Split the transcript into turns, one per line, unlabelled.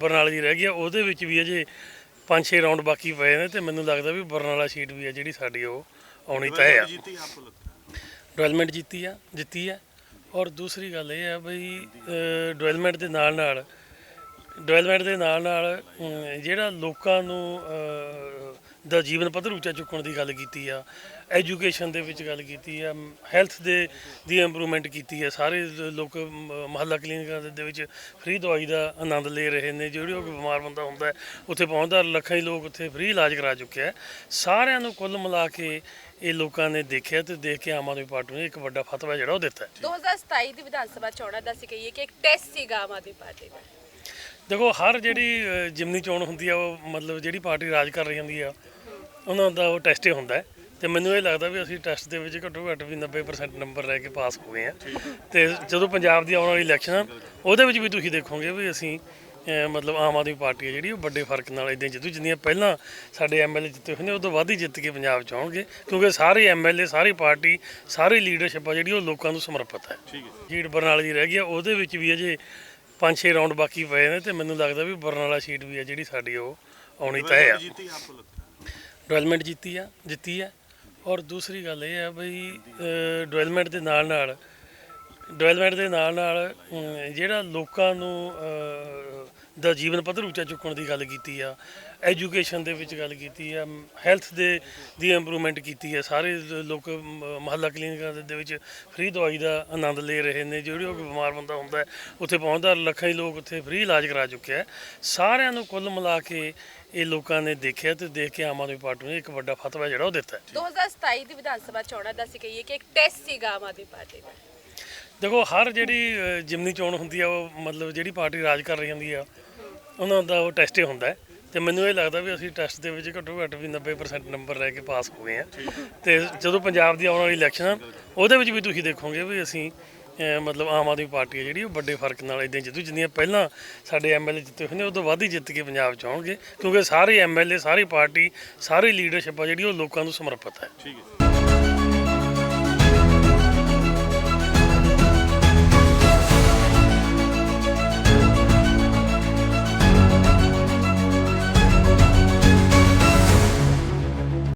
ਬਰਨਾਲੇ ਦੀ ਰਹਿ ਗਈ ਆ ਉਹਦੇ ਵਿੱਚ ਵੀ ਅਜੇ 5-6 ਰਾਉਂਡ ਬਾਕੀ ਪਏ ਨੇ ਤੇ ਮੈਨੂੰ ਲੱਗਦਾ ਵੀ ਬਰਨਾਲਾ ਸੀਟ ਵੀ ਆ ਜਿਹੜੀ ਸਾਡੀ ਉਹ ਆਉਣੀ ਤੈਅ ਆ
जीती आपको लगता है
ਡਿਵੈਲਪਮੈਂਟ ਜਿੱਤੀ ਆ ਜਿੱਤੀ ਆ ਔਰ ਦੂਸਰੀ ਗੱਲ ਇਹ ਆ ਬਈ ਡਿਵੈਲਪਮੈਂਟ ਦੇ ਨਾਲ ਨਾਲ ਡਿਵੈਲਪਮੈਂਟ ਦੇ ਨਾਲ ਨਾਲ ਅਮ, ਜਿਹੜਾ ਲੋਕਾਂ ਨੂੰ ਅ, ਦਾ ਜੀਵਨ ਪੱਧਰ ਉੱਚਾ ਚੁੱਕਣ ਦੀ ਗੱਲ ਕੀਤੀ ਆ ਐਜੂਕੇਸ਼ਨ ਦੇ ਵਿੱਚ ਗੱਲ ਕੀਤੀ ਆ ਹੈਲਥ ਦੇ, ਦੀ ਇੰਪਰੂਵਮੈਂਟ ਕੀਤੀ ਆ, ਸਾਰੇ ਲੋਕ ਮਹੱਲਾ ਕਲੀਨਿਕਾਂ ਦੇ- ਵਿੱਚ ਫ੍ਰੀ ਦਵਾਈ ਦਾ ਆਨੰਦ ਲੈ ਰਹੇ ਨੇ, ਜਿਹੜੇ ਉਹ ਬਿਮਾਰ ਬੰਦਾ ਹੁੰਦਾ ਉੱਥੇ ਪਹੁੰਚਦਾ, ਲੱਖਾਂ ਹੀ ਲੋਕ ਉੱਥੇ ਫ੍ਰੀ ਇਲਾਜ ਕਰਾ ਚੁੱਕਿਆ ਹੈ। ਸਾਰਿਆਂ ਨੂੰ ਕੁੱਲ ਮਿਲਾ ਕੇ ਇਹ ਲੋਕਾਂ ਨੇ ਦੇਖਿਆ ਤੇ ਦੇਖ ਕੇ ਆਮ ਆਦਮੀ ਪਾਰਟੀ ਨੇ ਇੱਕ ਵੱਡਾ ਫਤਵਾ ਜਿਹੜਾ ਉਹ ਦਿੱਤਾ ਹੈ
2027 ਦੀ ਵਿਧਾਨ ਸਭਾ ਚੋਣਾਂ ਦਾ ਅਸੀਂ ਕਹੀਏ ਕਿ ਇੱਕ ਟੈਸਟ ਸੀਗਾ ਆਮ ਆਦਮੀ ਪਾਰਟੀ ਦਾ
ਦੇਖੋ ਹਰ ਜਿਹੜੀ ਅ, ਜਿਮਨੀ ਚੋਣ ਹੁੰਦੀ ਆ ਉਹ ਮਤਲਬ ਜਿਹੜੀ ਪਾਰਟੀ ਰਾਜ ਕਰ ਰਹੀ ਹੁੰਦੀ ਆ ਉਹਨਾਂ ਦਾ ਉਹ ਟੈਸਟ ਹੀ ਹੁੰਦਾ ਹੈ। ਤੇ ਮੈਨੂੰ ਇਹ ਲੱਗਦਾ ਵੀ ਅਸੀਂ ਟੈਸਟ ਦੇ ਵਿੱਚ ਘੱਟੋ ਘੱਟ ਵੀ 90% ਨੰਬਰ ਲੈ ਕੇ ਪਾਸ ਹੋ ਗਏ ਆ। ਤੇ ਜਦੋਂ ਪੰਜਾਬ ਦੀ ਆਉਣ ਵਾਲੀ ਇਲੈਕਸ਼ਨ ਆ ਉਹਦੇ ਵਿੱਚ ਵੀ ਤੁਸੀਂ ਦੇਖੋਗੇ ਵੀ ਅਸੀਂ ਅ, ਮਤਲਬ ਆਮ ਆਦਮੀ ਪਾਰਟੀ ਹੈ ਜਿਹੜੀ ਉਹ ਵੱਡੇ ਫ਼ਰਕ ਨਾਲ ਇਦਾਂ ਜਿੱਤੂ। ਜਿੰਨੀਆਂ ਪਹਿਲਾਂ ਸਾਡੇ ਐਮਐਲਏ ਜਿੱਤੇ ਹੋਏ ਨੇ ਉਹ ਤੋਂ ਵੱਧ ਹੀ ਜਿੱਤ ਕੇ ਪੰਜਾਬ ਚ ਆਉਣਗੇ ਕਿਉਂਕਿ ਸਾਰੇ ਐਮਐਲਏ ਸਾਰੀ ਪਾਰਟੀ ਸਾਰੀ ਲੀਡਰਸ਼ਿਪ ਆ ਜਿਹੜੀ ਉਹ ਲੋਕਾਂ ਨੂੰ ਸਮਰਪਿਤ ਹੈ।
ਠੀਕ ਹੈ।
ਜੀੜ ਬਰਨਾਲੇ ਦੀ ਰਹਿ ਗਈ ਆ ਉਹਦੇ ਵਿੱਚ ਵੀ ਅਜੇ 5-6 ਰਾਉਂਡ ਬਾਕੀ ਪਏ ਨੇ ਤੇ ਮੈਨੂੰ ਲੱਗਦਾ ਵੀ ਬਰਨਾਲਾ ਸੀਟ ਵੀ ਆ ਜਿਹੜੀ ਸਾਡੀ ਉਹ ਆਉਣੀ ਤੈਅ ਆ
जीती आपको लगता है
ਡਿਵੈਲਪਮੈਂਟ ਜਿੱਤੀ ਆ ਜਿੱਤੀ ਆ ਔਰ ਦੂਸਰੀ ਗੱਲ ਇਹ ਆ ਬਈ ਡਿਵੈਲਪਮੈਂਟ ਦੇ ਨਾਲ ਨਾਲ ਡਿਵੈਲਪਮੈਂਟ ਦੇ ਨਾਲ ਨਾਲ ਅਮ, ਜਿਹੜਾ ਲੋਕਾਂ ਨੂੰ ਅ, ਦਾ ਜੀਵਨ ਪੱਧਰ ਉੱਚਾ ਚੁੱਕਣ ਦੀ ਗੱਲ ਕੀਤੀ ਆ ਐਜੂਕੇਸ਼ਨ ਦੇ ਵਿੱਚ ਗੱਲ ਕੀਤੀ ਆ ਹੈਲਥ ਦੇ ਦੀ ਇੰਪਰੂਵਮੈਂਟ ਕੀਤੀ ਆ ਸਾਰੇ ਲੋਕ ਮੁਹੱਲਾ ਕਲੀਨਿਕਾਂ ਦੇ- ਵਿੱਚ ਫ੍ਰੀ ਦਵਾਈ ਦਾ ਆਨੰਦ ਲੈ ਰਹੇ ਨੇ ਜਿਹੜੇ ਕੋਈ ਬਿਮਾਰ ਬੰਦਾ ਹੁੰਦਾ ਉੱਥੇ ਪਹੁੰਚਦਾ ਲੱਖਾਂ ਹੀ ਲੋਕ ਉੱਥੇ ਫ੍ਰੀ ਇਲਾਜ ਕਰਾ ਚੁੱਕਿਆ ਹੈ। ਸਾਰਿਆਂ ਨੂੰ ਕੁੱਲ ਮਿਲਾ ਕੇ ਇਹ ਲੋਕਾਂ ਨੇ ਦੇਖਿਆ ਤੇ ਦੇਖ ਕੇ ਆਮ ਆਦਮੀ ਪਾਰਟੀ ਨੇ ਇੱਕ ਵੱਡਾ ਫਤਵਾ ਜਿਹੜਾ ਉਹ ਦਿੱਤਾ ਹੈ
2027 ਦੀ ਵਿਧਾਨ ਸਭਾ ਚੋਣਾਂ ਦਾ ਅਸੀਂ ਕਹੀਏ ਕਿ ਇੱਕ ਟੈਸਟ ਸੀਗਾ ਆਮ ਆਦਮੀ ਪਾਰਟੀ ਦਾ
ਦੇਖੋ ਹਰ ਜਿਹੜੀ ਜਿਮਨੀ ਚੋਣ ਹੁੰਦੀ ਆ ਉਹ ਮਤਲਬ ਜਿਹੜੀ ਪਾਰਟੀ ਰਾਜ ਕਰ ਰਹੀ ਹੁੰਦੀ ਆ ਉਹਨਾਂ ਦਾ ਉਹ ਟੈਸਟ ਹੀ ਹੁੰਦਾ ਹੈ ਤੇ ਮੈਨੂੰ ਇਹ ਲੱਗਦਾ ਵੀ ਅਸੀਂ ਟੈਸਟ ਦੇ ਵਿੱਚ ਘੱਟੋ ਘੱਟ ਵੀ 90% ਨੰਬਰ ਲੈ ਕੇ ਪਾਸ ਹੋ ਗਏ ਆ ਤੇ ਜਦੋਂ ਪੰਜਾਬ ਦੀ ਆਉਣ ਵਾਲੀ ਇਲੈਕਸ਼ਨ ਆ, ਉਹਦੇ ਵਿੱਚ ਵੀ ਤੁਸੀਂ ਦੇਖੋਗੇ ਵੀ ਅਸੀਂ ਮਤਲਬ ਆਮ ਆਦਮੀ ਪਾਰਟੀ ਹੈ ਜਿਹੜੀ, ਉਹ ਵੱਡੇ ਫ਼ਰਕ ਨਾਲ ਇਦਾਂ ਜਿੱਤੂ। ਜਿੰਨੀਆਂ ਪਹਿਲਾਂ ਸਾਡੇ ਐਮਐਲਏ ਜਿੱਤੇ ਹੁੰਦੇ ਨੇ, ਉਹ ਤੋਂ ਵੱਧ ਹੀ ਜਿੱਤ ਕੇ ਪੰਜਾਬ ਚ ਆਉਣਗੇ। ਕਿਉਂਕਿ ਸਾਰੇ ਐਮਐਲਏ ਸਾਰੀ ਪਾਰਟੀ, ਸਾਰੀ ਲੀਡਰਸ਼ਿਪ ਆ ਜਿਹੜੀ, ਉਹ ਲੋਕਾਂ ਨੂੰ ਸਮਰਪਿਤ ਹੈ।
ਠੀਕ ਹੈ।